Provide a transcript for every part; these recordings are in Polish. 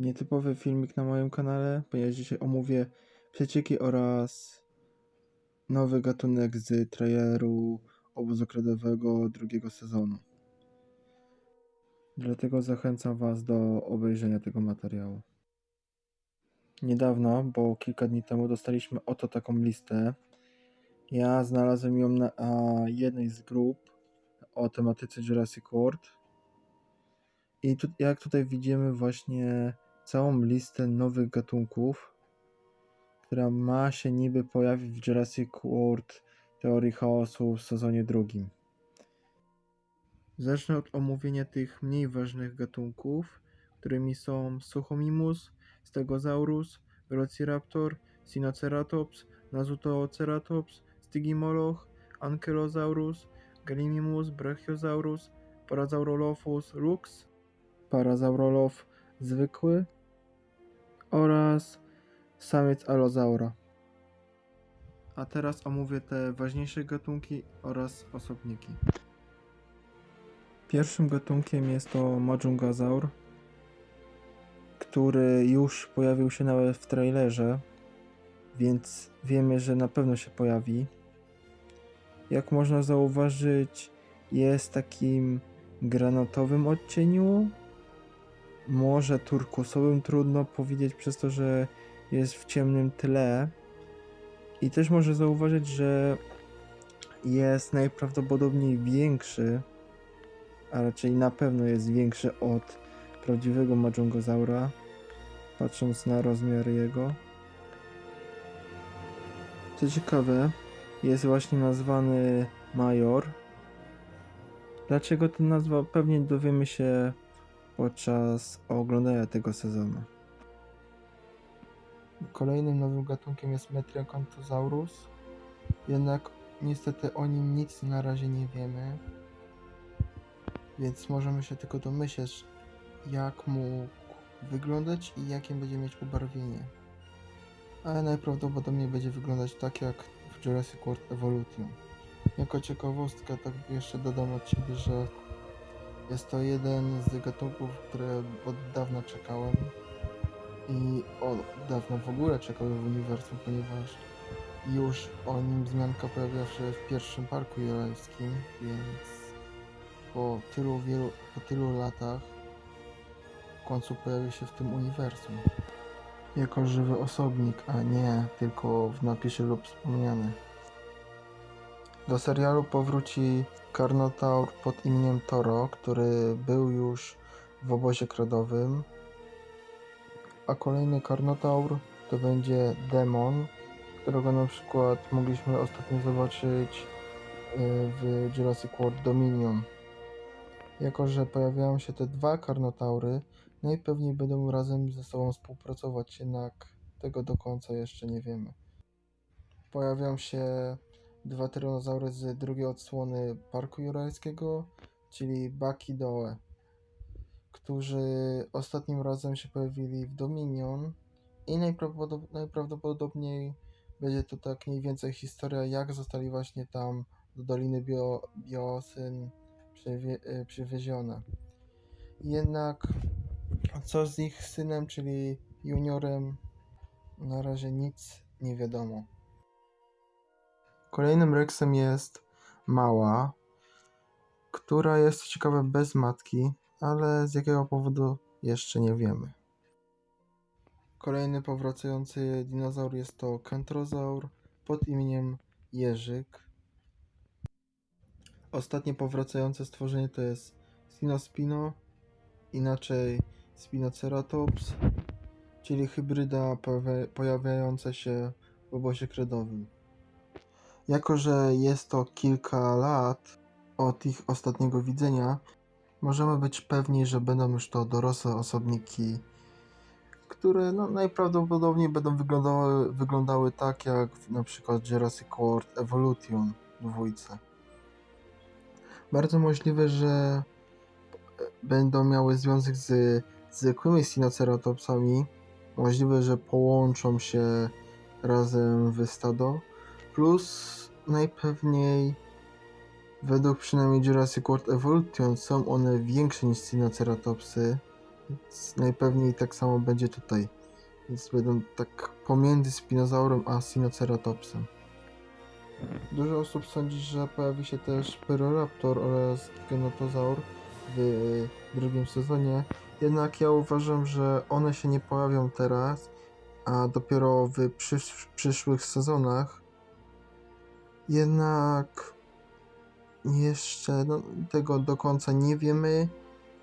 Nietypowy filmik na moim kanale, ponieważ dzisiaj omówię przecieki oraz nowy gatunek z traileru obozu kredowego drugiego sezonu. Dlatego zachęcam Was do obejrzenia tego materiału. Niedawno, bo kilka dni temu, dostaliśmy oto taką listę. Ja znalazłem ją na a, jednej z grup o tematyce Jurassic World. I tu, jak tutaj widzimy właśnie całą listę nowych gatunków, która ma się niby pojawić w Jurassic World Teorii Chaosu w sezonie drugim. Zacznę od omówienia tych mniej ważnych gatunków, którymi są Suchomimus, Stegosaurus, Velociraptor, Sinoceratops, Nazutoceratops, Stygimoloch, Ankylosaurus, Gallimimus, Brachiosaurus, Parasaurolophus lux, Parasaurolof zwykły oraz samiec Allosaura. A teraz omówię te ważniejsze gatunki oraz osobniki. Pierwszym gatunkiem jest to Majungasaur, który już pojawił się nawet w trailerze, więc wiemy, że na pewno się pojawi. Jak można zauważyć, jest takim granatowym odcieniu, może turkusowym, trudno powiedzieć przez to, że jest w ciemnym tle. I też może zauważyć, że jest najprawdopodobniej większy, a raczej na pewno jest większy od prawdziwego Majungosaura, patrząc na rozmiar jego. Co ciekawe, jest właśnie nazwany Major. Dlaczego ta nazwa? Pewnie dowiemy się podczas oglądania tego sezonu. Kolejnym nowym gatunkiem jest Metriacanthosaurus. Jednak niestety o nim nic na razie nie wiemy. Więc możemy się tylko domyśleć, jak mógł wyglądać i jakie będzie mieć ubarwienie. Ale najprawdopodobniej będzie wyglądać tak jak w Jurassic World Evolution. Jako ciekawostkę tak jeszcze dodam od siebie, że jest to jeden z gatunków, które od dawna czekałem i od dawna w ogóle czekałem w uniwersum, ponieważ już o nim wzmianka pojawiła się w pierwszym parku jurajskim, więc po tylu, wielu, po tylu latach w końcu pojawił się w tym uniwersum. Jako żywy osobnik, a nie tylko w napisie lub wspomniany. Do serialu powróci Karnotaur pod imieniem Toro, który był już w obozie krodowym. A kolejny Karnotaur to będzie Demon, którego na przykład mogliśmy ostatnio zobaczyć y, w Jurassic World Dominion. Jako, że pojawiają się te dwa Karnotaury, najpewniej będą razem ze sobą współpracować, jednak tego do końca jeszcze nie wiemy. Pojawią się dwa tyranozaury z drugiej odsłony Parku Jurajskiego, czyli Baki Doe, którzy ostatnim razem się pojawili w Dominion i najprawdopodob najprawdopodobniej będzie to tak mniej więcej historia, jak zostali właśnie tam do Doliny Bio Biosyn przywie przywiezione. Jednak co z ich synem, czyli juniorem, na razie nic nie wiadomo. Kolejnym Rexem jest Mała, która jest ciekawe bez matki, ale z jakiego powodu jeszcze nie wiemy. Kolejny powracający dinozaur jest to Kentrozaur pod imieniem Jerzyk. Ostatnie powracające stworzenie to jest Sinospino, inaczej Spinoceratops, czyli hybryda pojawiająca się w obozie kredowym. Jako, że jest to kilka lat od ich ostatniego widzenia, możemy być pewni, że będą już to dorosłe osobniki, które no, najprawdopodobniej będą wyglądały, wyglądały tak jak na przykład Jurassic World Evolution dwójce. Bardzo możliwe, że będą miały związek z zwykłymi Sinoceratopsami. Możliwe, że połączą się razem w stado. Plus najpewniej według przynajmniej Jurassic World Evolution są one większe niż Sinoceratopsy, Więc najpewniej tak samo będzie tutaj. Więc będą tak pomiędzy spinozaurem a sinoceratopsem. Dużo osób sądzi, że pojawi się też Pyroraptor oraz Giganotozaur w drugim sezonie. Jednak ja uważam, że one się nie pojawią teraz, a dopiero w przysz przyszłych sezonach. Jednak jeszcze no, tego do końca nie wiemy,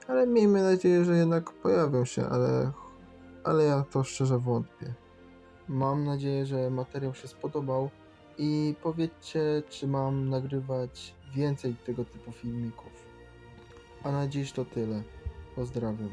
ale miejmy nadzieję, że jednak pojawią się, ale, ale ja to szczerze wątpię. Mam nadzieję, że materiał się spodobał i powiedzcie, czy mam nagrywać więcej tego typu filmików. A na dziś to tyle. Pozdrawiam.